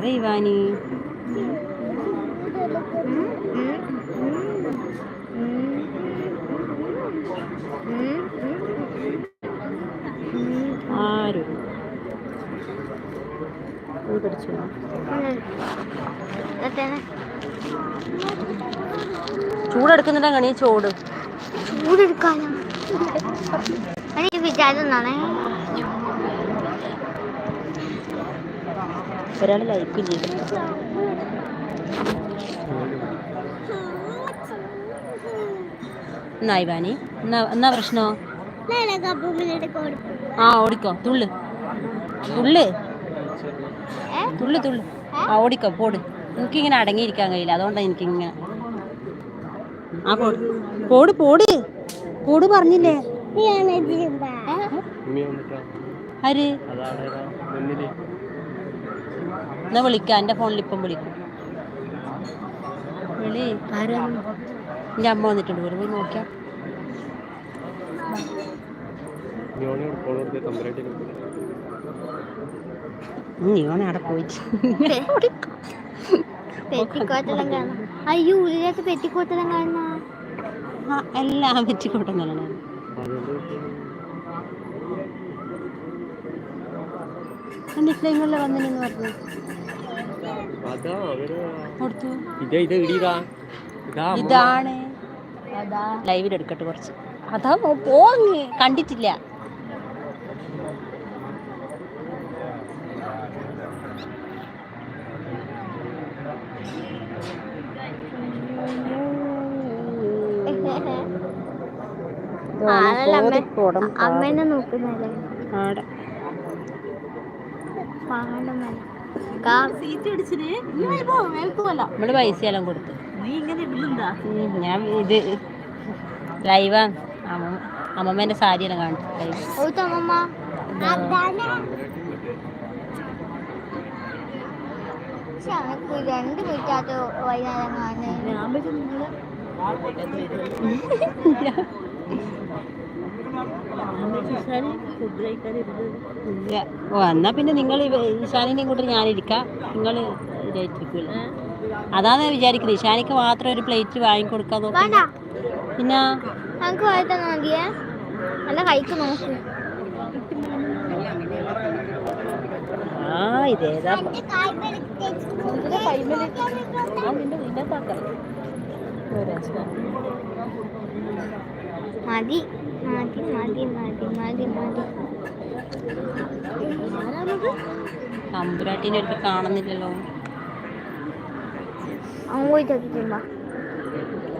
പറ ഇവാനി. ആരും? കണി ചോട് ചൂടെടുക്കാനോ? വിചാരം എന്നാണേ ഒരാൾ ലൈക്ക് ചെയ്തു എന്നാ എന്നാ പ്രശ്നോ? ആ ഓടിക്കോ. തുള്ളു. തുള്ളു. തുള്ളു തുള്ളു. ആ ഓടിക്കോ പോട്. എനിക്കിങ്ങനെ അടങ്ങിയിരിക്കാൻ കഴിയില്ല. അതുകൊണ്ടാണ് എനിക്കിങ്ങനെ. ആ പോട്. പോട് പോട്. പോട് പറഞ്ഞില്ലേ? ആര്? എന്നാ വിളിക്കാം? എന്റെ ഫോണിൽ ഇപ്പം വിളിക്കും. വിളി. എന്റെ അമ്മ വന്നിട്ടുണ്ട്. വെറുതെ പോയി നോക്കിയാ. നീയോണെ അവിടെ പോയിട്ട്. അയ്യോ പെറ്റിക്കോട്ടെല്ലാം കാണുന്ന. എല്ലാം വെച്ചിക്കോട്ടെന്നാണ് പറഞ്ഞു. ലൈവിൽ എടുക്കട്ടെ കുറച്ച്. അതാ മോ- പോങ്ങ് കണ്ടിട്ടില്ല. അമ്മേനെ നോക്കുന്നല്ലേ ആടെ നമ്മൾ പൈസ എല്ലാം കൊടുത്തു. ഞാൻ ഇത് ലൈവാ അമ്മമ്മേന്റെ സാരി എല്ലാം കാണിച്ചു. രണ്ട് മിനിറ്റാത്ത വൈകുന്നേരം കാണുന്നത്. ഓ എന്നാ പിന്നെ നിങ്ങൾ ഇഷാനിനെയും കൂട്ടി ഞാനിരിക്കാം. നിങ്ങൾ ഇതായിട്ടിരിക്കൂല അതാണ് വിചാരിക്കുന്നത് ഇഷാനിക്ക് മാത്രം ഒരു പ്ലേറ്റ് വാങ്ങിക്കൊടുക്കാൻ നോക്കാം. പിന്നെ? നമുക്ക് വായിത്താ മതിയേ നല്ല കൈക്ക് നോക്കൂ. ആ ഇതേതാ? മതി മതി മതി മതി മതി മതി. തമ്പുരാട്ടിനെ അടുത്ത് കാണുന്നില്ലല്ലോ. അങ്ങോട്ട്